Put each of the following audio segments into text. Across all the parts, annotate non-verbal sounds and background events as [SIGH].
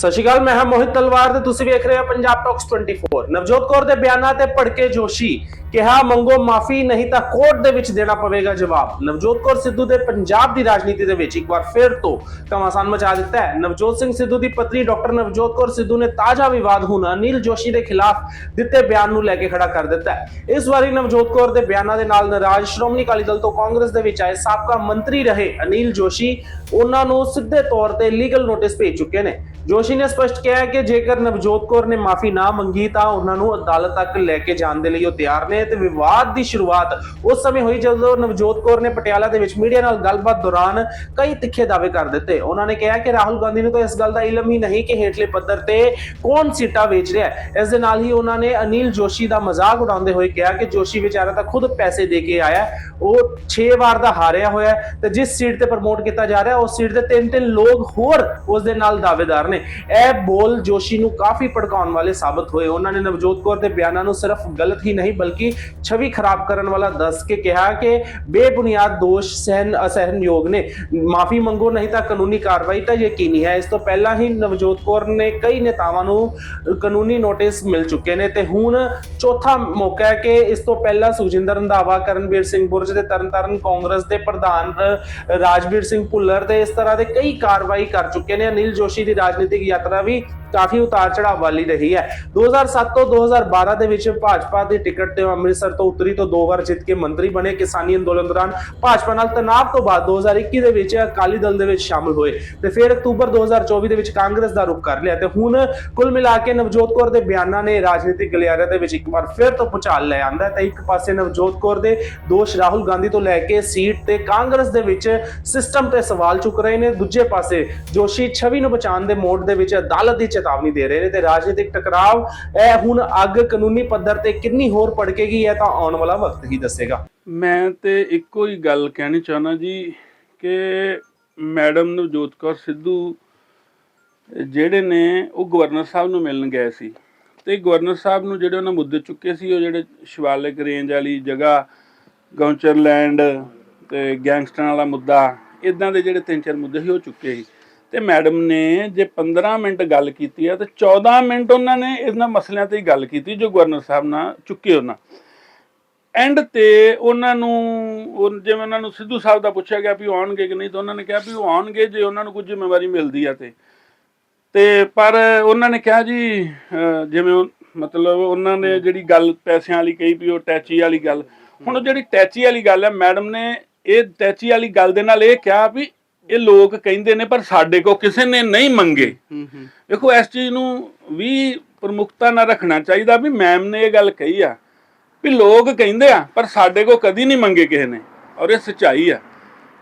ਸਤਿ ਸ਼੍ਰੀ ਅਕਾਲ, ਮੈਂ ਹਾਂ ਮੋਹਿਤ ਤਲਵਾਰ ਤੇ ਤੁਸੀਂ ਵੇਖ ਰਹੇ ਹੋ ਪੰਜਾਬ ਟਾਕਸ 24 ਨਵਜੋਤ ਕੌਰ ਦੇ ਬਿਆਨਾਂ ਤੇ ਭੜਕੇ ਜੋਸ਼ੀ ਕਿਹਾ, ਮੰਗੋ ਮਾਫੀ, ਨਹੀਂ ਤਾਂ ਕੋਰਟ ਦੇ ਵਿੱਚ ਦੇਣਾ ਪਵੇਗਾ ਜਵਾਬ। ਨਵਜੋਤ ਕੌਰ ਸਿੱਧੂ ਦੇ ਪੰਜਾਬ ਦੀ ਰਾਜਨੀਤੀ ਦੇ ਵਿੱਚ ਇੱਕ ਵਾਰ ਫਿਰ ਤੋਂ ਘਮਾਸਾਨ ਮਚਾ ਦਿੱਤਾ ਹੈ। ਨਵਜੋਤ ਸਿੰਘ ਸਿੱਧੂ ਦੀ ਪਤਨੀ ਡਾਕਟਰ ਨਵਜੋਤ ਕੌਰ ਸਿੱਧੂ ਨੇ ਤਾਜ਼ਾ ਵਿਵਾਦ ਹੁਣ ਅਨਿਲ ਜੋਸ਼ੀ ਦੇ ਖਿਲਾਫ ਦਿੱਤੇ ਬਿਆਨ ਨੂੰ ਲੈ ਕੇ ਖੜਾ ਕਰ ਦਿੱਤਾ ਹੈ। ਇਸ ਵਾਰੀ ਨਵਜੋਤ ਕੌਰ ਦੇ ਬਿਆਨਾਂ ਦੇ ਨਾਲ ਨਾਰਾਜ਼ ਸ਼੍ਰੋਮਣੀ ਅਕਾਲੀ ਦਲ ਤੋਂ ਕਾਂਗਰਸ ਦੇ ਵਿੱਚ ਆਏ ਸਾਬਕਾ ਮੰਤਰੀ ਰਹੇ ਅਨਿਲ ਜੋਸ਼ੀ। ਉਹਨਾਂ ਨੂੰ ਸਿੱਧੇ ਤੌਰ ਤੇ ਲੀਗਲ ਨੋਟਿਸ ਭੇਜ ਚੁੱਕੇ ਨੇ। ਜੋਸ਼ੀ ਨੇ ਸਪਸ਼ਟ ਕਿਹਾ ਕਿ ਜੇਕਰ ਨਵਜੋਤ ਕੌਰ ਨੇ ਮਾਫੀ ਨਾ ਮੰਗੀ ਤਾਂ ਉਹਨਾਂ ਨੂੰ ਅਦਾਲਤ ਤੱਕ ਲੈ ਕੇ ਜਾਣ ਦੇ ਲਈ ਉਹ ਤਿਆਰ ਨੇ ਤੇ ਵਿਵਾਦ ਦੀ ਸ਼ੁਰੂਆਤ ਉਸ ਸਮੇਂ ਹੋਈ ਜਦੋਂ ਨਵਜੋਤ ਕੌਰ ਨੇ ਪਟਿਆਲਾ ਦੇ ਵਿੱਚ ਮੀਡੀਆ ਨਾਲ ਗੱਲਬਾਤ ਦੌਰਾਨ ਕਈ ਤਿੱਖੇ ਦਾਅਵੇ ਕਰ ਦਿੱਤੇ। ਉਹਨਾਂ ਨੇ ਕਿਹਾ ਕਿ ਰਾਹੁਲ ਗਾਂਧੀ ਨੂੰ ਤਾਂ ਇਸ ਗੱਲ ਦਾ ਇਲਮ ਹੀ ਨਹੀਂ ਕਿ ਹੇਠਲੇ ਪੱਧਰ ਤੇ ਕੌਣ ਸੀਟਾਂ ਵੇਚ ਰਿਹਾ ਹੈ। ਇਸ ਦੇ ਨਾਲ ਹੀ ਉਹਨਾਂ ਨੇ ਅਨਿਲ ਜੋਸ਼ੀ ਦਾ ਮਜ਼ਾਕ ਉਡਾਉਂਦੇ ਹੋਏ ਕਿਹਾ ਕਿ ਜੋਸ਼ੀ ਵਿਚਾਰਾ ਤਾਂ ਖੁਦ ਪੈਸੇ ਦੇ ਕੇ ਆਇਆ ਉਹ 6 ਵਾਰ ਦਾ ਹਾਰਿਆ ਹੋਇਆ ਤੇ ਜਿਸ ਸੀਟ ਤੇ ਪ੍ਰਮੋਟ ਕੀਤਾ ਜਾ ਰਿਹਾ, ਉਸ ਸੀਟ ਤੇ ਤਿੰਨ ਤਿੰਨ ਲੋਕ ਹੋਰ ਉਸ ਦੇ ਨਾਲ ਦਾਅਵੇਦਾਰ ਨੇ। ਇਹ ਬੋਲ ਜੋਸ਼ੀ ਨੂੰ ਕਾਫੀ ਭੜਕਾਉਣ ਵਾਲੇ ਸਾਬਤ ਹੋਏ। ਉਹਨਾਂ ਨੇ ਨਵਜੋਤ ਕੌਰ ਦੇ ਬਿਆਨਾਂ ਨੂੰ ਸਿਰਫ ਗਲਤ ਹੀ ਨਹੀਂ, ਬਲਕਿ ਛਵੀ ਖਰਾਬ ਕਰਨ ਵਾਲਾ ਦੱਸ ਕੇ ਕਿਹਾ ਕਿ ਬੇਬੁਨਿਆਦ ਦੋਸ਼ ਸਹਿਨ ਅਸਹਿਨਯੋਗ ਨੇ। ਮਾਫੀ ਮੰਗੋ, ਨਹੀਂ ਤਾਂ ਕਾਨੂੰਨੀ ਕਾਰਵਾਈ ਤਾਂ ਯਕੀਨੀ ਹੈ। ਇਸ ਤੋਂ ਪਹਿਲਾਂ ਹੀ ਨਵਜੋਤ ਕੌਰ ਨੇ ਕਈ ਨੇਤਾਵਾਂ ਨੂੰ ਕਾਨੂੰਨੀ ਨੋਟਿਸ ਮਿਲ ਚੁੱਕੇ ਨੇ ਤੇ ਹੁਣ ਚੌਥਾ ਮੌਕਾ ਹੈ ਕਿ ਇਸ ਤੋਂ ਪਹਿਲਾਂ ਸੁਖਜਿੰਦਰ ਰੰਧਾਵਾ, ਕਰਨਵੀਰ ਸਿੰਘ ਬੁਰਜ ਦੇ ਤਰਨਤਾਰਨ ਕਾਂਗਰਸ ਦੇ ਪ੍ਰਧਾਨ ਰ- ਰਾਜਵੀਰ ਸਿੰਘ ਭੁੱਲਰ ਤੇ ਇਸ ਤਰ੍ਹਾਂ ਦੇ ਕਈ ਕਾਰਵਾਈ ਕਰ ਚੁੱਕੇ ਨੇ। ਅਨਿਲ ਜੋਸ਼ੀ ਦੀ ਰਾਜਨੀਤਿਕ ਯਾਤਰਾ ਵੀ ਕਾਫੀ ਉਤਾਰ ਚੜਾਵ ਵਾਲੀ ਰਹੀ ਹੈ। 2007 ਤੋਂ 2012 ਦੇ ਵਿੱਚ ਭਾਜਪਾ ਦੀ ਟਿਕਟ ਤੇ ਅੰਮ੍ਰਿਤਸਰ ਤੋਂ ਉਤਰੀ ਤੋਂ ਦੋ ਵਾਰ ਜਿੱਤ ਕੇ ਮੰਤਰੀ ਬਣੇ। ਕਿਸਾਨੀ ਅੰਦੋਲਨ ਦੌਰਾਨ ਭਾਜਪਾ ਨਾਲ ਤਣਾਅ ਤੋਂ ਬਾਅਦ 2021 ਦੇ ਵਿੱਚ ਅਕਾਲੀ ਦਲ ਦੇ ਵਿੱਚ ਸ਼ਾਮਲ ਹੋਏ ਤੇ ਫਿਰ ਅਕਤੂਬਰ 2024 ਦੇ ਵਿੱਚ ਕਾਂਗਰਸ ਦਾ ਰੁਖ ਕਰ ਲਿਆ ਤੇ ਹੁਣ ਕੁੱਲ ਮਿਲਾ ਕੇ ਨਵਜੋਤ ਕੌਰ ਦੇ ਬਿਆਨਾਂ ਨੇ ਰਾਜਨੀਤਿਕ ਗਲਿਆਰੇ ਦੇ ਵਿੱਚ ਇੱਕ ਵਾਰ ਫਿਰ ਤੋਂ ਪੁਚਾਲ ਲੈ ਆਂਦਾ ਤੇ ਇੱਕ ਪਾਸੇ ਨਵਜੋਤ ਕੌਰ ਦੇ ਦੋਸ਼ ਰਾਹੁਲ ਗਾਂਧੀ ਤੋਂ ਲੈ ਕੇ ਸੀਟ ਤੇ ਕਾਂਗਰਸ ਦੇ ਵਿੱਚ ਸਿਸਟਮ ਤੇ ਸਵਾਲ ਚੁੱਕ ਰਹੇ ਨੇ। ਦੂਜੇ ਪਾਸੇ ਜੋਸ਼ੀ ਛਵੀ ਨੂੰ ਬਚਾਉਣ ਦੇ ਮੋੜ ਦੇ ਵਿੱਚ ਅਦਾਲਤ ਦੀ ਚੇਤਾਵਨੀ ਦੇ ਰਹੇ ਨੇ ਤੇ ਰਾਜਨੀਤਿਕ ਟਕਰਾਵ ਇਹ ਹੁਣ ਅੱਗ ਕਾਨੂੰਨੀ ਪੱਧਰ ਤੇ ਕਿੰਨੀ ਹੋਰ ਭੜਕੇਗੀ, ਇਹ ਤਾਂ ਆਉਣ ਵਾਲਾ ਵਕਤ ਹੀ ਦੱਸੇਗਾ। ਮੈਂ ਤੇ ਇੱਕੋ ਹੀ ਗੱਲ ਕਹਿਣੀ ਚਾਹੁੰਦਾ ਜੀ ਕਿ ਮੈਡਮ ਨਵਜੋਤ ਕੌਰ ਸਿੱਧੂ, ਜਿਹੜੇ ਨੇ ਉਹ ਗਵਰਨਰ ਸਾਹਿਬ ਨੂੰ ਮਿਲਣ ਗਏ ਸੀ ਤੇ ਗਵਰਨਰ ਸਾਹਿਬ ਨੂੰ ਜਿਹੜੇ ਉਹਨਾਂ ਮੁੱਦੇ ਚੁੱਕੇ ਸੀ, ਉਹ ਜਿਹੜੇ ਸ਼ਿਵਾਲਿਕ ਰੇਂਜ ਵਾਲੀ ਜਗ੍ਹਾ ਗੌਂਚਰਲੈਂਡ ਤੇ ਗੈਂਗਸਟਰਾਂ ਵਾਲਾ ਮੁੱਦਾ ਇਦਾਂ ਦੇ ਜਿਹੜੇ ਤਿੰਨ ਚਾਰ ਮੁੱਦੇ ਸੀ, ਉਹ ਚੁੱਕੇ ਸੀ। ਤੇ ਮੈਡਮ ਨੇ ਜੇ 15 ਮਿੰਟ ਗੱਲ ਕੀਤੀ ਆ ਤੇ 14 ਮਿੰਟ ਉਹਨਾਂ ਨੇ ਇਹਨਾਂ ਮਸਲਿਆਂ ਤੇ ਹੀ ਗੱਲ ਕੀਤੀ ਜੋ ਗਵਰਨਰ ਸਾਹਿਬ ਨਾਲ ਚੁੱਕੇ ਉਹਨਾਂ। ਐਂਡ ਤੇ ਉਹਨਾਂ ਨੂੰ ਜਿਵੇਂ ਉਹਨਾਂ ਨੂੰ ਸਿੱਧੂ ਸਾਹਿਬ ਦਾ ਪੁੱਛਿਆ ਗਿਆ ਵੀ ਆਉਣਗੇ ਕਿ ਨਹੀਂ ਤਾਂ ਉਹਨਾਂ ਨੇ ਕਿਹਾ ਵੀ ਉਹ ਆਉਣਗੇ ਜੇ ਉਹਨਾਂ ਨੂੰ ਕੁਝ ਜ਼ਿੰਮੇਵਾਰੀ ਮਿਲਦੀ ਆ ਤੇ। ਤੇ ਪਰ ਉਹਨਾਂ ਨੇ ਕਿਹਾ ਜੀ ਜਿਵੇਂ ਮਤਲਬ ਉਹਨਾਂ ਨੇ ਜਿਹੜੀ ਗੱਲ ਪੈਸਿਆਂ ਵਾਲੀ ਕਹੀ ਵੀ ਉਹ ਟੈਚੀ ਵਾਲੀ ਗੱਲ। ਹੁਣ ਉਹ ਜਿਹੜੀ ਟੈਚੀ ਵਾਲੀ ਗੱਲ ਹੈ ਮੈਡਮ ਨੇ ਇਹ ਟੈਚੀ ਵਾਲੀ ਗੱਲ ਦੇ ਨਾਲ ਇਹ ਕਿਹਾ ਵੀ ਇਹ ਲੋਕ ਕਹਿੰਦੇ ਨੇ ਪਰ ਸਾਡੇ ਕੋ ਕਿਸੇ ਨੇ ਨਹੀਂ ਮੰਗੇ। ਦੇਖੋ ਇਸ ਚੀਜ਼ ਨੂੰ ਵੀ ਪ੍ਰਮੁਖਤਾ ਨਾਲ ਰੱਖਣਾ ਚਾਹੀਦਾ ਵੀ ਮੈਮ ਨੇ ਇਹ ਗੱਲ ਕਹੀ ਆ ਵੀ ਲੋਕ ਕਹਿੰਦੇ ਆ ਪਰ ਸਾਡੇ ਕੋ ਕਦੀ ਨਹੀਂ ਮੰਗੇ ਕਿਸੇ ਨੇ ਔਰ ਇਹ ਸੱਚਾਈ ਆ।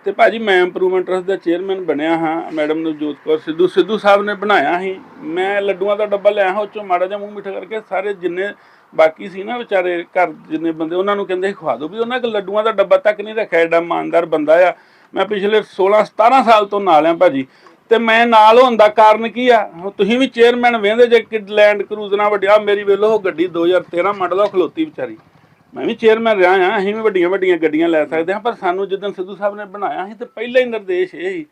ਤੇ ਭਾਜੀ ਮੈਂ ਇੰਪਰੂਵਮੈਂਟ ਟਰਸਟ ਦਾ ਚੇਅਰਮੈਨ ਬਣਿਆ ਹਾਂ ਮੈਡਮ ਨਵਜੋਤ ਕੌਰ ਸਿੱਧੂ ਸਿੱਧੂ ਸਾਹਿਬ ਨੇ ਬਣਾਇਆ ਸੀ। ਮੈਂ ਲੱਡੂਆਂ ਦਾ ਡੱਬਾ ਲਿਆ ਹਾਂ ਉਹ ਚੋਂ ਮਾੜਾ ਜਿਹਾ ਮੂੰਹ ਮਿੱਠਾ ਕਰਕੇ ਸਾਰੇ ਜਿੰਨੇ ਬਾਕੀ ਸੀ ਨਾ ਵਿਚਾਰੇ ਘਰ ਜਿੰਨੇ ਬੰਦੇ ਉਹਨਾਂ ਨੂੰ ਕਹਿੰਦੇ ਖਵਾ ਦਿਓ ਵੀ ਉਹਨਾਂ ਕੋਲ ਲੱਡੂਆਂ ਦਾ ਡੱਬਾ ਤੱਕ ਨਹੀਂ ਰੱਖਿਆ ਐਡਾ ਇਮਾਨਦਾਰ ਬੰਦਾ ਆ। ਮੈਂ ਪਿਛਲੇ 16 17 ਸਾਲ ਤੋਂ ਨਾਲ ਆ ਭਾਜੀ। ਤੇ ਮੈਂ ਨਾਲ ਹੋਣ ਦਾ ਕਾਰਨ ਕੀ ਆ? ਹੁਣ ਤੁਸੀਂ ਵੀ ਚੇਅਰਮੈਨ ਵੇਂਦੇ ਜੇ ਕਿ ਲੈਂਡ ਕਰੂਜ਼ ਕਰੂਜ਼ਰਾਂ ਵੱਡਿਆ ਮੇਰੀ ਵੇਲੋ ਉਹ ਗੱਡੀ 2013 ਮਾਡਲ ਉਹ ਖਲੋਤੀ ਵਿਚਾਰੀ। ਮੈਂ ਵੀ ਚੇਅਰਮੈਨ ਰਿਹਾ ਆ, ਅਸੀਂ ਵੀ ਵੱਡੀਆਂ ਵੱਡੀਆਂ ਗੱਡੀਆਂ ਲੈ ਸਕਦੇ ਹਾਂ, ਪਰ ਸਾਨੂੰ ਜਦੋਂ ਸਿੱਧੂ ਸਾਹਿਬ ਨੇ ਬਣਾਇਆ ਸੀ ਤੇ ਪਹਿਲਾ ਹੀ ਨਿਰਦੇਸ਼ ਇਹ ਸੀ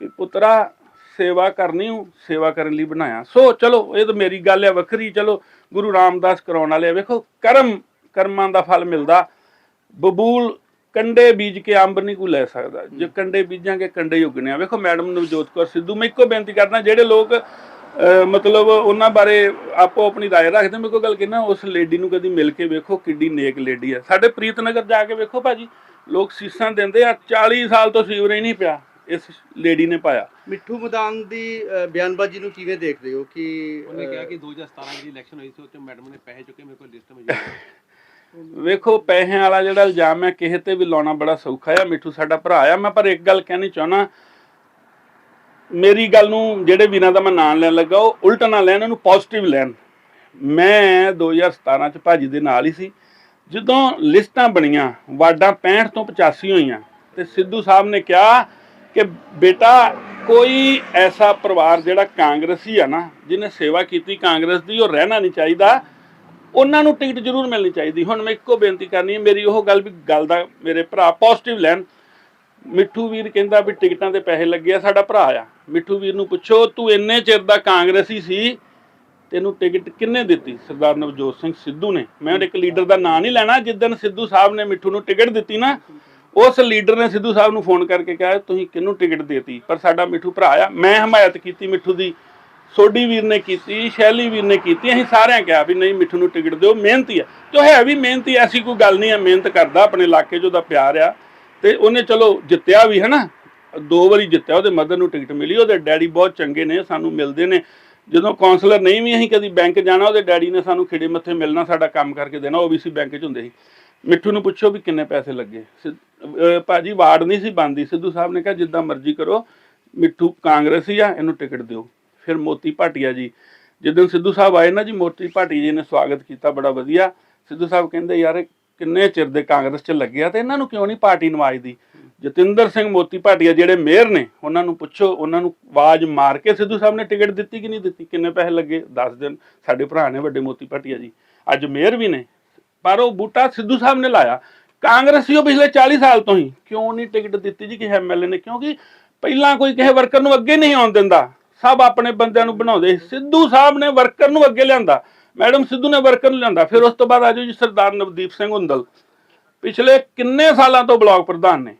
ਕਿ ਪੁੱਤਰਾ, ਸੇਵਾ ਕਰਨੀ ਹੂੰ ਸੇਵਾ ਕਰਨ ਲਈ ਬਣਾਇਆ। ਸੋ ਚਲੋ, ਇਹ ਤਾਂ ਮੇਰੀ ਗੱਲ ਹੈ ਵੱਖਰੀ ਚਲੋ, ਗੁਰੂ ਰਾਮਦਾਸ ਕਰਾਉਣ ਵਾਲੇ ਆ। ਵੇਖੋ, ਕਰਮ ਕਰਮਾਂ ਦਾ ਫਲ ਮਿਲਦਾ। ਬਬੂਲ ਕੰਡੇ ਬੀਜ ਕੇ ਅੰਬ ਨਹੀਂ ਕੋ ਲੈ ਸਕਦਾ ਜੇ ਕੰਡੇ ਬੀਜਾਂਗੇ ਕੰਡੇ ਹੀ ਉਗਣੇ ਆ ਵੇਖੋ ਮੈਡਮ ਨਵਜੋਤ ਕੌਰ ਸਿੱਧੂ ਮੈਂ ਇੱਕੋ ਬੇਨਤੀ ਕਰਦਾ ਜਿਹੜੇ ਲੋਕ ਅਹ, ਮਤਲਬ ਉਹਨਾਂ ਬਾਰੇ ਆਪੋ ਆਪਣੀ رائے ਰੱਖਦੇ ਮੈਂ ਕੋਈ ਗੱਲ ਕਹਿਣਾ ਉਸ ਲੇਡੀ ਨੂੰ ਕਦੀ ਮਿਲ ਕੇ ਵੇਖੋ ਕਿੱਡੀ ਨੇਕ ਲੇਡੀ ਆ ਸਾਡੇ ਪ੍ਰੀਤਨਗਰ ਜਾ ਕੇ ਵੇਖੋ ਭਾਜੀ ਲੋਕ ਸੀਸਾਂ ਦਿੰਦੇ ਆ 40 ਸਾਲ ਤੋਂ ਸੀਵਰੇਜ ਨਹੀਂ ਪਿਆ ਇਸ ਲੇਡੀ ਨੇ ਪਾਇਆ ਮਿੱਠੂ ਮਦਾਨ ਦੀ ਅ, ਬਿਆਨਬਾਜ਼ੀ ਨੂੰ ਕਿਵੇਂ ਦੇਖਦੇ ਹੋ ਕਿ ਉਹਨੇ ਅ, ਕਿਹਾ ਕਿ 2017 ਦੀ ਇਲੈਕਸ਼ਨ ਹੋਈ ਸੀ ਉਹ 'ਚ ਮੈਡਮ ਨੇ ਪੈਸੇ ਚੁੱਕੇ ਮੇਰੇ ਕੋਲ ਲਿਸਟ ਮੌਜੂਦ ਹੈ [LAUGHS] ਵੇਖੋ, ਪੈਸਿਆਂ ਵਾਲਾ ਜਿਹੜਾ ਇਲਜ਼ਾਮ ਹੈ, ਕਿਸੇ ਤੇ ਵੀ ਲਾਉਣਾ ਬੜਾ ਸੌਖਾ ਆ ਮਿੱਠੂ ਸਾਡਾ ਭਰਾ ਆ। ਮੈਂ ਪਰ ਇੱਕ ਗੱਲ ਕਹਿਣੀ ਚਾਹਣਾ ਮੇਰੀ ਗੱਲ ਨੂੰ ਜਿਹੜੇ ਵੀਰਾਂ ਦਾ ਮੈਂ ਨਾਂ ਲੈਣ ਲੱਗਾ, ਉਹ ਉਲਟ ਨਾ ਲੈਣ ਉਹਨੂੰ ਪੋਜ਼ਿਟਿਵ ਲੈਣ। ਮੈਂ 2017 ਚ ਭਾਜੀ ਦੇ ਨਾਲ ਹੀ ਸੀ। ਜਦੋਂ ਲਿਸਟਾਂ ਬਣੀਆਂ, ਵਾਰਡਾਂ 65 ਤੋਂ 85 ਹੋਈਆਂ, ਤੇ ਸਿੱਧੂ ਸਾਹਿਬ ਨੇ ਕਿਹਾ ਕਿ ਬੇਟਾ, ਕੋਈ ਐਸਾ ਪਰਿਵਾਰ ਜਿਹੜਾ ਕਾਂਗਰਸੀ ਆ ਨਾ, ਜਿਹਨੇ ਸੇਵਾ ਕੀਤੀ ਕਾਂਗਰਸ ਦੀ, ਉਹ ਰਹਿਣਾ ਨਹੀਂ ਚਾਹੀਦਾ। ਉਹਨਾਂ ਨੂੰ ਟਿਕਟ ਜ਼ਰੂਰ ਮਿਲਣੀ ਚਾਹੀਦੀ। ਹੁਣ ਮੈਂ ਇੱਕੋ ਬੇਨਤੀ ਕਰਨੀ ਹੈ ਮੇਰੀ ਉਹ ਗੱਲ ਵੀ ਗੱਲ ਦਾ ਮੇਰੇ ਭਰਾ ਪੋਜ਼ਿਟਿਵ ਲੈਣ। ਮਿੱਠੂ ਵੀਰ ਕਹਿੰਦਾ ਵੀ ਟਿਕਟਾਂ ਦੇ ਪੈਸੇ ਲੱਗੇ ਆ, ਸਾਡਾ ਭਰਾ ਆ। ਮਿੱਠੂ ਵੀਰ ਨੂੰ ਪੁੱਛੋ, ਤੂੰ ਇੰਨੇ ਚਿਰ ਦਾ ਕਾਂਗਰਸੀ ਸੀ, ਤੈਨੂੰ ਟਿਕਟ ਕਿੰਨੇ ਦਿੱਤੀ? ਸਰਦਾਰ ਨਵਜੋਤ ਸਿੰਘ ਸਿੱਧੂ ਨੇ। ਮੈਂ ਇੱਕ ਲੀਡਰ ਦਾ ਨਾਂ ਨਹੀਂ ਲੈਣਾ ਜਿੱਦਣ ਸਿੱਧੂ ਸਾਹਿਬ ਨੇ ਮਿੱਠੂ ਨੂੰ ਟਿਕਟ ਦਿੱਤੀ ਨਾ, ਉਸ ਲੀਡਰ ਨੇ ਸਿੱਧੂ ਸਾਹਿਬ ਨੂੰ ਫੋਨ ਕਰਕੇ ਕਿਹਾ, ਤੁਸੀਂ ਕਿਹਨੂੰ ਟਿਕਟ ਦੇਤੀ? ਪਰ ਸਾਡਾ ਮਿੱਠੂ ਭਰਾ ਆ। ਮੈਂ ਹਮਾਇਤ ਕੀਤੀ ਮਿੱਠੂ ਦੀ। ਸੋਢੀ ਵੀਰ ਨੇ ਕੀਤੀ, ਸ਼ੈਲੀ ਵੀਰ ਨੇ ਕੀਤੀ, ਅਸੀਂ ਸਾਰਿਆਂ ਕਿਹਾ ਵੀ ਨਹੀਂ ਮਿੱਠੂ ਨੂੰ ਟਿਕਟ ਦਿਓ, ਮਿਹਨਤੀ ਆ। ਤੇ ਉਹ ਹੈ ਵੀ ਮਿਹਨਤੀ ਐਸੀ ਕੋਈ ਗੱਲ ਨਹੀਂ ਹੈ ਮਿਹਨਤ ਕਰਦਾ ਆਪਣੇ ਇਲਾਕੇ 'ਚ, ਉਹਦਾ ਪਿਆਰ ਆ। ਤੇ ਉਹਨੇ ਚਲੋ ਜਿੱਤਿਆ ਵੀ ਹੈ ਨਾ ਦੋ ਵਾਰੀ ਜਿੱਤਿਆ, ਉਹਦੇ ਮਦਰ ਨੂੰ ਟਿਕਟ ਮਿਲੀ, ਉਹਦੇ ਡੈਡੀ ਬਹੁਤ ਚੰਗੇ ਨੇ, ਸਾਨੂੰ ਮਿਲਦੇ ਨੇ। ਜਦੋਂ ਕਾਉਂਸਲਰ ਨਹੀਂ ਵੀ ਅਸੀਂ ਕਦੀ ਬੈਂਕ ਜਾਣਾ, ਉਹਦੇ ਡੈਡੀ ਨੇ ਸਾਨੂੰ ਖਿੜੇ ਮੱਥੇ ਮਿਲਣਾ, ਸਾਡਾ ਕੰਮ ਕਰਕੇ ਦੇਣਾ, ਉਹ ਵੀ ਸੀ ਬੈਂਕ 'ਚ ਹੁੰਦੇ ਸੀ। ਮਿੱਠੂ ਨੂੰ ਪੁੱਛੋ ਵੀ ਕਿੰਨੇ ਪੈਸੇ ਲੱਗੇ। ਭਾਜੀ ਵਾਰਡ ਨਹੀਂ ਸੀ ਬੰਦੀ ਸਿੱਧੂ ਸਾਹਿਬ ਨੇ ਕਿਹਾ, ਜਿੱਦਾਂ ਮਰਜ਼ੀ ਕਰੋ, ਮਿੱਠੂ ਕਾਂਗਰਸੀ ਆ, ਇਹਨੂੰ ਟਿਕਟ ਦਿਓ। ਫਿਰ ਮੋਤੀ ਭਾਟੀਆ ਜੀ। ਜਿੱਦਣ ਸਿੱਧੂ ਸਾਹਿਬ ਆਏ ਨਾ ਜੀ, ਮੋਤੀ ਭਾਟੀ ਜੀ ਨੇ ਸਵਾਗਤ ਕੀਤਾ ਬੜਾ ਵਧੀਆ। ਸਿੱਧੂ ਸਾਹਿਬ ਕਹਿੰਦੇ, ਯਾਰ ਕਿੰਨੇ ਚਿਰ ਦੇ ਕਾਂਗਰਸ 'ਚ ਲੱਗਿਆ ਤੇ ਇਹਨਾਂ ਨੂੰ ਕਿਉਂ ਨਹੀਂ ਪਾਰਟੀ ਨਵਾਜਦੀ ਜਤਿੰਦਰ ਸਿੰਘ ਮੋਤੀ ਭਾਟੀਆ ਜਿਹੜੇ ਮੇਅਰ ਨੇ, ਉਹਨਾਂ ਨੂੰ ਪੁੱਛੋ, ਉਹਨਾਂ ਨੂੰ ਆਵਾਜ਼ ਮਾਰ ਕੇ ਸਿੱਧੂ ਸਾਹਿਬ ਨੇ ਟਿਕਟ ਦਿੱਤੀ ਕਿ ਨਹੀਂ ਦਿੱਤੀ? ਕਿੰਨੇ ਪੈਸੇ ਲੱਗੇ? ਦੱਸ ਦਿਨ ਸਾਡੇ ਭਰਾ ਨੇ ਵੱਡੇ ਮੋਤੀ ਭਾਟੀਆ ਜੀ। ਅੱਜ ਮੇਅਰ ਵੀ ਨੇ, ਪਰ ਉਹ ਬੂਟਾ ਸਿੱਧੂ ਸਾਹਿਬ ਨੇ ਲਾਇਆ। ਕਾਂਗਰਸੀ ਉਹ ਪਿਛਲੇ 40 ਸਾਲ ਤੋਂ ਹੀ। ਕਿਉਂ ਨਹੀਂ ਟਿਕਟ ਦਿੱਤੀ ਜੀ ਕਿਸੇ ਐਮਐਲਏ ਨੇ? ਕਿਉਂਕਿ ਪਹਿਲਾਂ ਕੋਈ ਕਿਸੇ ਵਰਕਰ ਨੂੰ ਅੱਗੇ ਨਹੀਂ ਆਉਣ ਦਿੰਦਾ। ਸਭ ਆਪਣੇ ਬੰਦਿਆਂ ਨੂੰ ਬਣਾਉਂਦੇ ਸੀ। ਸਿੱਧੂ ਸਾਹਿਬ ਨੇ ਵਰਕਰ ਨੂੰ ਅੱਗੇ ਲਿਆਂਦਾ। ਮੈਡਮ ਸਿੱਧੂ ਨੇ ਵਰਕਰ ਨੂੰ ਲਿਆਂਦਾ। ਫਿਰ ਉਸ ਤੋਂ ਬਾਅਦ ਆਜੋ ਜੀ ਸਰਦਾਰ ਨਵਦੀਪ ਸਿੰਘ ਹੁੰਦਲ। ਪਿਛਲੇ ਕਿੰਨੇ ਸਾਲਾਂ ਤੋਂ ਬਲਾਕ ਪ੍ਰਧਾਨ ਨੇ।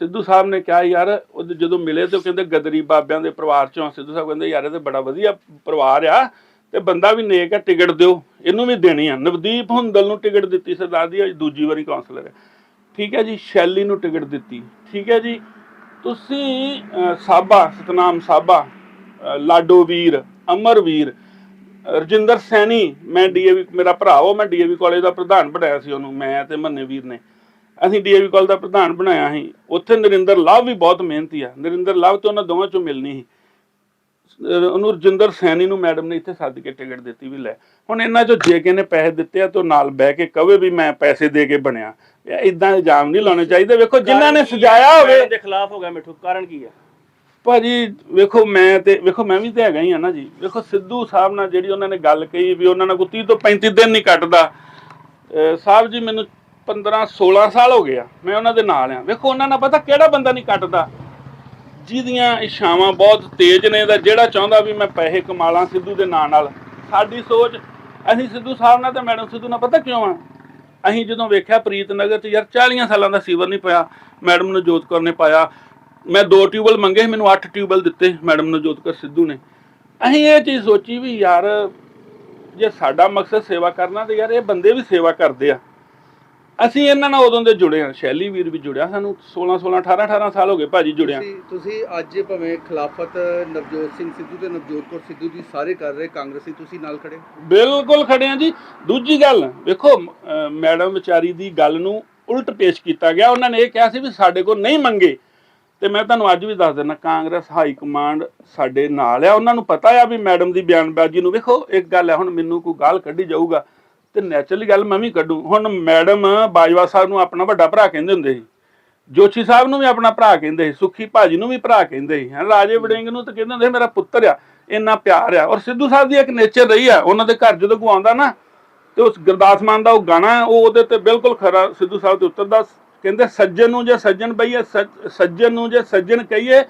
ਸਿੱਧੂ ਸਾਹਿਬ ਨੇ ਕਿਹਾ, ਯਾਰ, ਉਹ ਜਦੋਂ ਮਿਲੇ ਤੇ ਕਹਿੰਦੇ ਗਦਰੀ ਬਾਬਿਆਂ ਦੇ ਪਰਿਵਾਰ ਚੋਂ ਸਿੱਧੂ ਸਾਹਿਬ ਕਹਿੰਦੇ, ਯਾਰ, ਇਹ ਤੇ ਬੜਾ ਵਧੀਆ ਪਰਿਵਾਰ ਆ ਤੇ ਬੰਦਾ ਵੀ ਨੇਕ ਆ, ਟਿਕਟ ਦਿਓ। ਇਹਨੂੰ ਵੀ ਦੇਣੀ ਆ। ਨਵਦੀਪ ਹੁੰਦਲ ਨੂੰ ਟਿਕਟ ਦਿੱਤੀ ਸਰਦਾਰ ਦੀ, ਅੱਜ ਦੂਜੀ ਵਾਰੀ ਕਾਉਂਸਲਰ ਹੈ। ਠੀਕ ਹੈ ਜੀ, ਸ਼ੈਲੀ ਨੂੰ ਟਿਕਟ ਦਿੱਤੀ। ਠੀਕ ਹੈ ਜੀ ਤੁਸੀਂ ਸਾਬਾ, ਸਤਨਾਮ ਸਾਬਾ ਲਾਡੋ ਵੀਰ, ਅਮਰ ਵੀਰ, ਰਜਿੰਦਰ ਸੈਣੀ, ਮੈਂ ਡੀਏਵੀ ਮੇਰਾ ਭਰਾ ਉਹ, ਮੈਂ ਡੀਏਵੀ ਕਾਲਜ ਦਾ ਪ੍ਰਧਾਨ ਬਣਾਇਆ ਸੀ ਉਹਨੂੰ, ਮੈਂ ਤੇ ਮੰਨੇ ਵੀਰ ਨੇ। ਅਸੀਂ ਡੀਏਵੀ ਕਾਲਜ ਦਾ ਪ੍ਰਧਾਨ ਬਣਾਇਆ ਸੀ। ਉੱਥੇ ਨਰਿੰਦਰ ਲਾਭ ਵੀ ਬਹੁਤ ਮਿਹਨਤੀ ਆ। ਨਰਿੰਦਰ ਲਾਭ ਤੇ ਉਹਨਾਂ ਦੋਵਾਂ ਚੋਂ ਮਿਲਣੀ ਸੀ। ਉਹਨੂੰ ਰਜਿੰਦਰ ਸੈਣੀ ਨੂੰ ਮੈਡਮ ਨੇ ਇੱਥੇ ਸੱਦ ਕੇ ਟਿਕਟ ਦਿੱਤੀ ਵੀ ਲੈ। ਹੁਣ ਇਹਨਾਂ ਚੋਂ ਜੇ ਕਿਸੇ ਨੇ ਪੈਸੇ ਦਿੱਤੇ ਆ ਤਾਂ ਉਹ ਨਾਲ ਬਹਿ ਕੇ ਕਵੇ ਵੀ ਮੈਂ ਪੈਸੇ ਦੇ ਕੇ ਬਣਿਆ। ਇਦਾਂ ਇਲਜ਼ਾਮ ਨਹੀਂ ਲਾਉਣੇ ਚਾਹੀਦੇ। ਵੇਖੋ ਜਿਨ੍ਹਾਂ ਨੇ ਸਜਾਇਆ ਹੋਵੇ ਦੇ ਖਿਲਾਫ ਹੋ ਗਿਆ ਮਿੱਠੂ ਕਾਰਨ ਕੀ ਹੈ? ਭਾਜੀ ਵੇਖੋ ਮੈਂ ਤੇ ਵੇਖੋ ਮੈਂ ਵੀ ਤੇ ਹੈਗਾ ਹੀ ਆ ਨਾ ਜੀ। ਵੇਖੋ ਸਿੱਧੂ ਸਾਹਿਬ ਨਾਲ ਜਿਹੜੀ ਉਹਨਾਂ ਨੇ ਗੱਲ ਕਹੀ ਵੀ ਉਹਨਾਂ ਨਾਲ ਕੋਈ 30 ਤੋਂ 35 ਦਿਨ ਨਹੀਂ ਕੱਟਦਾ। ਸਾਹਿਬ ਜੀ ਮੈਨੂੰ 15 16 ਸਾਲ ਹੋ ਗਿਆ ਮੈਂ ਉਹਨਾਂ ਦੇ ਨਾਲ ਆ। ਵੇਖੋ ਉਹਨਾਂ ਨਾਲ ਪਤਾ ਕਿਹੜਾ ਬੰਦਾ ਨਹੀਂ ਕੱਟਦਾ। ਜਿਹਦੀਆਂ ਇਛਾਵਾਂ ਬਹੁਤ ਤੇਜ਼ ਨੇ ਦਾ ਜਿਹੜਾ ਚਾਹੁੰਦਾ ਵੀ ਮੈਂ ਪੈਸੇ ਕਮਾ ਲਾਂ ਸਿੱਧੂ ਦੇ ਨਾਂ ਨਾਲ। ਸਾਡੀ ਸੋਚ, ਅਸੀਂ ਸਿੱਧੂ ਸਾਹਿਬ ਨਾਲ ਤੇ ਮੈਡਮ ਸਿੱਧੂ ਨਾਲ ਪਤਾ ਕਿਉਂ ਆ? ਅਸੀਂ ਜਦੋਂ ਵੇਖਿਆ ਪ੍ਰੀਤ ਨਗਰ 'ਚ ਯਾਰ 40 ਸਾਲਾਂ ਦਾ ਸੀਵਰ ਨਹੀਂ ਪਿਆ, ਮੈਡਮ ਨਵਜੋਤ ਕੌਰ ਨੇ ਪਾਇਆ। ਮੈਂ ਦੋ ਟਿਊਬਲ ਮੰਗੇ ਮੈਨੂੰ 8 ਟਿਊਬਲ ਦਿੱਤੇ ਮੈਡਮ ਨਵਜੋਤ ਕੌਰ ਸਿੱਧੂ ਨੇ। ਅਸੀਂ ਇਹ ਚੀਜ਼ ਸੋਚੀ ਵੀ ਯਾਰ, ਜੇ ਸਾਡਾ ਮਕਸਦ ਸੇਵਾ ਕਰਨਾ ਤੇ ਯਾਰ ਇਹ ਬੰਦੇ ਵੀ ਸੇਵਾ ਕਰਦੇ ਆ। ਅਸੀਂ ਇਹਨਾਂ ਨਾਲ ਉਦੋਂ ਦੇ ਜੁੜੇ ਆ ਸ਼ੈਲੀ ਵੀਰ ਵੀ ਜੁੜਿਆ ਸਾਨੂੰ 16 16 18 18 ਸਾਲ ਹੋ ਗਏ ਭਾਜੀ ਜੁੜਿਆ। ਤੁਸੀਂ ਤੁਸੀਂ ਅੱਜ ਭਾਵੇਂ ਖਿਲਾਫਤ ਨਵਜੋਤ ਸਿੰਘ ਸਿੱਧੂ ਤੇ ਨਵਜੋਤ ਕੌਰ ਸਿੱਧੂ ਦੀ ਸਾਰੇ ਕਰ ਰਹੇ ਕਾਂਗਰਸੀ ਤੁਸੀਂ ਨਾਲ ਖੜੇ ਹੋ। ਬਿਲਕੁਲ ਖੜੇ ਆ ਜੀ। ਦੂਜੀ ਗੱਲ ਵੇਖੋ ਅਹ ਮੈਡਮ ਵਿਚਾਰੀ ਦੀ ਗੱਲ ਨੂੰ ਉਲਟ ਪੇਸ਼ ਕੀਤਾ ਗਿਆ। ਉਹਨਾਂ ਨੇ ਇਹ ਕਿਹਾ ਸੀ ਵੀ ਸਾਡੇ ਕੋਲ ਨਹੀਂ ਮੰਗੇ। ਤੇ ਮੈਂ ਤੁਹਾਨੂੰ ਅੱਜ ਵੀ ਦੱਸ ਦਿੰਦਾ ਕਾਂਗਰਸ ਹਾਈ ਕਮਾਂਡ ਸਾਡੇ ਨਾਲ ਆ। ਉਹਨਾਂ ਨੂੰ ਪਤਾ ਆ ਵੀ ਮੈਡਮ ਦੀ ਬਿਆਨਬਾਜ਼ੀ ਨੂੰ ਵੇਖੋ ਇੱਕ ਗੱਲ ਹੈ ਹੁਣ ਮੈਨੂੰ ਕੋਈ ਗਾਲ ਕੱਢੀ ਜਾਊਗਾ। ਤੇ ਨੈਚੁਰਲੀ ਗੱਲ ਮੈਂ ਵੀ ਕੱਢੂ। ਹੁਣ ਮੈਡਮ ਬਾਜਵਾ ਸਾਹਿਬ ਨੂੰ ਆਪਣਾ ਵੱਡਾ ਭਰਾ ਕਹਿੰਦੇ ਹੁੰਦੇ ਸੀ। ਜੋਸ਼ੀ ਸਾਹਿਬ ਨੂੰ ਵੀ ਆਪਣਾ ਭਰਾ ਕਹਿੰਦੇ ਸੀ ਸੁੱਖੀ ਭਾਜੀ ਨੂੰ ਵੀ ਭਰਾ ਕਹਿੰਦੇ ਸੀ। ਹੈਂ ਰਾਜੇ ਵੜਿੰਗ ਨੂੰ ਤਾਂ ਕਹਿੰਦੇ ਹੁੰਦੇ ਮੇਰਾ ਪੁੱਤਰ ਆ ਇੰਨਾ ਪਿਆਰ ਆ। ਔਰ ਸਿੱਧੂ ਸਾਹਿਬ ਦੀ ਇੱਕ ਨੇਚਰ ਰਹੀ ਆ। ਉਹਨਾਂ ਦੇ ਘਰ ਜਦੋਂ ਗਵਾਉਂਦਾ ਨਾ ਤੇ ਉਸ ਗੁਰਦਾਸ ਮਾਨ ਦਾ ਉਹ ਗਾਣਾ ਉਹ ਉਹਦੇ ਤੇ ਬਿਲਕੁਲ ਖਰਾ ਸਿੱਧੂ ਸਾਹਿਬ ਦੇ ਉੱਤਰਦਾ ਕਹਿੰਦੇ ਸੱਜਣ ਨੂੰ ਜੇ ਸੱਜਣ ਬਈਏ ਸੱਜ- ਸੱਜਣ ਨੂੰ ਜੇ ਸੱਜਣ ਕਹੀਏ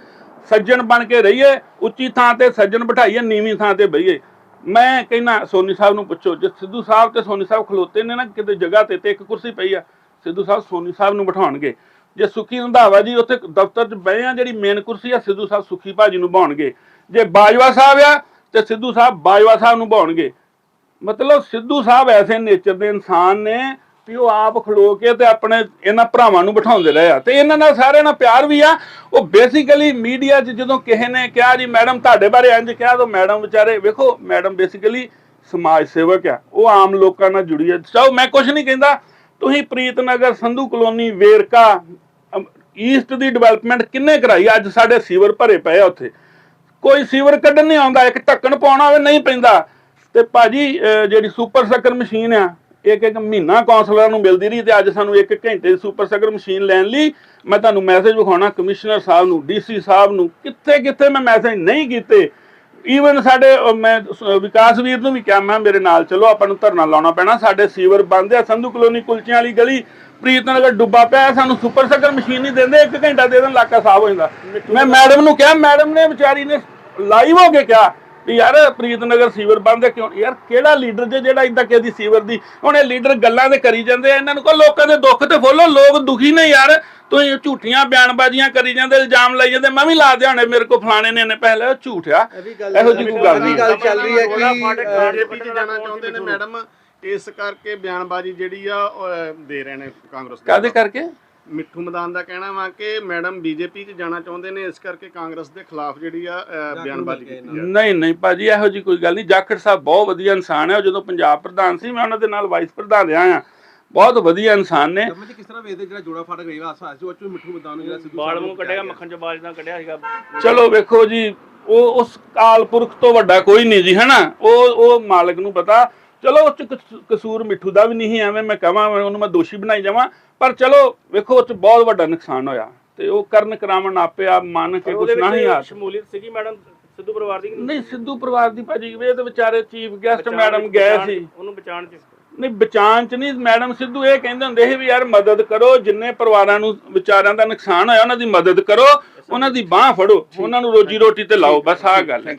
ਸੱਜਣ ਬਣ ਕੇ ਰਹੀਏ ਉੱਚੀ ਥਾਂ ਤੇ ਸੱਜਣ ਬਿਠਾਈਏ ਨੀਵੀਂ ਥਾਂ ਤੇ ਬਈਏ। ਮੈਂ ਕਹਿੰਦਾ, ਸੋਨੀ ਸਾਹਿਬ ਨੂੰ ਪੁੱਛੋ, ਜੇ ਸਿੱਧੂ ਸਾਹਿਬ ਤੇ ਸੋਨੀ ਸਾਹਿਬ ਖਲੋਤੇ ਨੇ ਨਾ, ਕਿਤੇ ਜਗ੍ਹਾ ਤੇ ਤੇ ਇੱਕ ਕੁਰਸੀ ਪਈ ਆ, ਸਿੱਧੂ ਸਾਹਿਬ ਸੋਨੀ ਸਾਹਿਬ ਨੂੰ ਬਿਠਾਉਣਗੇ। ਜੇ ਸੁਖੀ ਰੰਧਾਵਾ ਜੀ ਉੱਥੇ ਦਫ਼ਤਰ 'ਚ ਬਹਿ ਆ ਜਿਹੜੀ ਮੇਨ ਕੁਰਸੀ ਆ, ਸਿੱਧੂ ਸਾਹਿਬ ਸੁਖੀ ਭਾਜੀ ਨੂੰ ਬਾਉਣਗੇ ਜੇ ਬਾਜਵਾ ਸਾਹਿਬ ਆ, ਤੇ ਸਿੱਧੂ ਸਾਹਿਬ ਬਾਜਵਾ ਸਾਹਿਬ ਨੂੰ ਬਾਉਣਗੇ ਮਤਲਬ ਸਿੱਧੂ ਸਾਹਿਬ ਐਸੇ ਨੇਚਰ ਦੇ ਇਨਸਾਨ ਨੇ ਵੀ ਉਹ ਆਪ ਖਲੋ ਕੇ ਤੇ ਆਪਣੇ ਇਹਨਾਂ ਭਰਾਵਾਂ ਨੂੰ ਬਿਠਾਉਂਦੇ ਰਹੇ ਆ। ਤੇ ਇਹਨਾਂ ਨਾਲ ਸਾਰਿਆਂ ਨਾਲ ਪਿਆਰ ਵੀ ਆ। ਉਹ ਬੇਸਿਕਲੀ ਮੀਡੀਆ 'ਚ ਜਦੋਂ ਕਿਸੇ ਨੇ ਕਿਹਾ ਜੀ, ਮੈਡਮ, ਤੁਹਾਡੇ ਬਾਰੇ ਇੰਜ ਕਿਹਾ ਤਾਂ ਮੈਡਮ ਵਿਚਾਰੇ, ਵੇਖੋ, ਮੈਡਮ ਬੇਸਿਕਲੀ ਸਮਾਜ ਸੇਵਕ ਆ। ਉਹ ਆਮ ਲੋਕਾਂ ਨਾਲ ਜੁੜੀ ਆ। ਚਾਹੋ ਮੈਂ ਕੁਝ ਨਹੀਂ ਕਹਿੰਦਾ। ਤੁਸੀਂ ਪ੍ਰੀਤਨਗਰ, ਸੰਧੂ ਕਲੋਨੀ, ਵੇਰਕਾ ਈਸਟ ਦੀ ਡਿਵੈਲਪਮੈਂਟ ਕਿੰਨੇ ਕਰਾਈ? ਅੱਜ ਸਾਡੇ ਸੀਵਰ ਭਰੇ ਪਏ ਆ ਉੱਥੇ। ਕੋਈ ਸੀਵਰ ਕੱਢਣ ਨਹੀਂ ਆਉਂਦਾ। ਇੱਕ ਢੱਕਣ ਪਾਉਣਾ ਹੋਵੇ, ਨਹੀਂ ਪੈਂਦਾ। ਤੇ ਭਾਜੀ ਜਿਹੜੀ ਸੁਪਰ ਸੱਕਰ ਮਸ਼ੀਨ ਆ ਇੱਕ ਇੱਕ ਮਹੀਨਾ ਕਾਉਂਸਲਰਾਂ ਨੂੰ ਮਿਲਦੀ ਰਹੀ ਤੇ ਅੱਜ ਸਾਨੂੰ ਇੱਕ ਘੰਟੇ ਦੀ ਸੁਪਰ ਸੱਕਰ ਮਸ਼ੀਨ ਲੈਣ ਲਈ ਮੈਂ ਤੁਹਾਨੂੰ ਮੈਸੇਜ ਵਿਖਾਉਣਾ ਕਮਿਸ਼ਨਰ ਸਾਹਿਬ ਨੂੰ ਡੀਸੀ ਸਾਹਿਬ ਨੂੰ ਕਿੱਥੇ ਕਿੱਥੇ ਮੈਂ ਮੈਸੇਜ ਨਹੀਂ ਕੀਤੇ। ਈਵਨ ਸਾਡੇ ਮੈਂ ਵਿਕਾਸ ਵੀਰ ਨੂੰ ਵੀ ਕਿਹਾ ਮੈਂ ਮੇਰੇ ਨਾਲ ਚਲੋ ਆਪਾਂ ਨੂੰ ਧਰਨਾ ਲਾਉਣਾ ਪੈਣਾ ਸਾਡੇ ਸੀਵਰ ਬੰਦ ਆ ਸੰਧੂ ਕਲੋਨੀ ਕੁਲਚਿਆਂ ਵਾਲੀ ਗਲੀ ਪ੍ਰੀਤਨਗਰ ਡੁੱਬਾ ਪਿਆ ਸਾਨੂੰ ਸੁਪਰ ਸੈਕਰ ਮਸ਼ੀਨ ਨਹੀਂ ਦਿੰਦੇ ਇੱਕ ਘੰਟਾ ਦੇ ਦੇਣ ਇਲਾਕਾ ਸਾਫ਼ ਹੋ ਜਾਂਦਾ। ਮੈਂ ਮੈਡਮ ਨੂੰ ਕਿਹਾ ਮੈਡਮ ਨੇ ਵਿਚਾਰੀ ਨੇ ਲਾਈਵ ਹੋ ਕੇ ਕਿਹਾ ਯਾਰ ਪ੍ਰੀਤਨਗਰ ਸੀਵਰ ਬੰਦ ਹੈ ਕਿਉਂ ਯਾਰ ਕਿਹੜਾ ਲੀਡਰ ਜੇ ਜਿਹੜਾ ਇਦਾਂ ਕਿਸੇ ਸੀਵਰ ਦੀ? ਹੁਣ ਇਹ ਲੀਡਰ ਗੱਲਾਂ ਤੇ ਕਰੀ ਜਾਂਦੇ ਆ ਇਹਨਾਂ ਨੂੰ ਕੋ ਲੋਕਾਂ ਦੇ ਦੁੱਖ ਤੇ ਫੋਲੋ ਲੋਕ ਦੁਖੀ ਨੇ ਯਾਰ। ਤੁਸੀਂ ਝੂਠੀਆਂ ਬਿਆਨਬਾਜ਼ੀਆਂ ਕਰੀ ਜਾਂਦੇ ਇਲਜ਼ਾਮ ਲਾਈ ਜਾਂਦੇ ਮੈਂ ਵੀ ਲਾ ਦਿਆਣੇ ਮੇਰੇ ਕੋ ਫਲਾਣੇ ਨੇ ਨੇ ਪਹਿਲੇ ਉਹ ਝੂਠ ਆ। ਇਹ ਜਿਹੀ ਕੋਈ ਗੱਲ ਨਹੀਂ। ਗੱਲ ਚੱਲ ਰਹੀ ਹੈ ਕਿ ਬੀਜੇਪੀ ਚ ਜਾਣਾ ਚਾਹੁੰਦੇ ਨੇ ਮੈਡਮ ਇਸ ਕਰਕੇ ਬਿਆਨਬਾਜ਼ੀ ਜਿਹੜੀ ਆ ਦੇ ਰਹੇ ਨੇ ਕਾਂਗਰਸ ਦੇ ਕਾਦੇ ਕਰਕੇ? ਮਿੱਠੂ ਮਦਾਨ ਦਾ ਕਹਿਣਾ ਵਾ ਕਿ ਮੈਡਮ ਬੀਜੇਪੀ ਚ ਜਾਣਾ ਚਾਹੁੰਦੇ ਨੇ ਇਸ ਕਰਕੇ ਕਾਂਗਰਸ ਦੇ ਖਿਲਾਫ ਜਿਹੜੀ ਆ ਬਿਆਨਬਾਜ਼ੀ ਕੀਤੀ ਜਾ ਨਹੀਂ ਨਹੀਂ ਭਾਜੀ ਇਹੋ ਜੀ ਕੋਈ ਗੱਲ ਨਹੀਂ। ਜਾਖੜ ਸਾਹਿਬ ਬਹੁਤ ਵਧੀਆ ਇਨਸਾਨ ਹੈ। ਉਹ ਜਦੋਂ ਪੰਜਾਬ ਪ੍ਰਧਾਨ ਸੀ ਮੈਂ ਉਹਨਾਂ ਦੇ ਨਾਲ ਵਾਈਸ ਪ੍ਰਧਾਨ ਰਿਹਾ ਆ ਬਹੁਤ ਵਧੀਆ ਇਨਸਾਨ ਨੇ। ਗਵਰਨਮੈਂਟ ਕਿਸ ਤਰ੍ਹਾਂ ਵੇਖਦੇ ਜਿਹੜਾ ਜੋੜਾ ਫਾਟਕ ਰਹੇਗਾ ਆਸਾ ਸੀ ਉਹ ਚੋਂ ਮਿੱਠੂ ਮਦਾਨ ਨੂੰ ਜਿਹੜਾ ਸਿੱਧੂ ਬਾਲ ਸਾਹਿਬ ਨੂੰ ਨੂੰ ਕੱਢੇਗਾ ਕਿਹਾ ਮੱਖਣ ਚ ਬਾਜ ਨਾਲ ਕੱਢਿਆ ਸੀਗਾ। ਚਲੋ ਵੇਖੋ ਜੀ ਉਹ ਉਸ ਕਾਲ ਪੁਰਖ ਤੋਂ ਵੱਡਾ ਕੋਈ ਨਹੀਂ ਜੀ ਹਨਾ? ਉਹ ਉਹ ਮਾਲਕ ਨੂੰ ਪਤਾ। ਚਲੋ ਉਹ ਚ ਕਸ- ਕਸੂਰ ਮਿੱਠੂ ਦਾ ਵੀ ਨਹੀਂ ਐਵੇਂ ਮੈਂ ਕਹਾਂ ਉਹਨੂੰ ਮੈਂ ਦੋਸ਼ੀ ਬਣਾਈ ਜਾਵਾਂ। ਪਰ ਚਲੋ ਵੇਖੋ ਉਹ ਚ ਬਹੁਤ ਵੱਡਾ ਨੁਕਸਾਨ ਹੋਇਆ। ਤੇ ਉਹ ਕਰਨ ਕਰਾਵਣ ਆਪੇ ਆਪ ਮੰਨ ਕੇ ਕੁਛ ਨਹੀਂ ਆ ਸ਼ਮੂਲੀਅਤ ਸੀਗੀ ਮੈਡਮ ਸਿੱਧੂ ਪਰਿਵਾਰ ਦੀ ਨਹੀਂ ਸਿੱਧੂ ਪਰਿਵਾਰ ਦੀ ਭਾਜੀ ਇਹ ਤੇ ਵਿਚਾਰੇ ਚੀਫ ਗੈਸਟ ਮੈਡਮ ਗਏ ਸੀ। ਉਹਨੂੰ ਬਚਾਉਣ ਚ ਨਹੀਂ ਬਚਾਉਣ ਚ ਨਹੀਂ ਮੈਡਮ ਸਿੱਧੂ ਇਹ ਕਹਿੰਦੇ ਹੁੰਦੇ ਸੀ ਵੀ ਯਾਰ ਮਦਦ ਕਰੋ ਜਿੰਨੇ ਪਰਿਵਾਰਾਂ ਨੂੰ ਵਿਚਾਰਿਆਂ ਦਾ ਨੁਕਸਾਨ ਹੋਇਆ ਉਹਨਾਂ ਦੀ ਮਦਦ ਕਰੋ ਉਹਨਾਂ ਦੀ ਬਾਹ ਫੜੋ ਉਹਨਾਂ ਨੂੰ ਰੋਜੀ ਰੋਟੀ ਤੇ ਲਾਓ ਬਸ ਆਹ ਗੱਲ ਹੈ।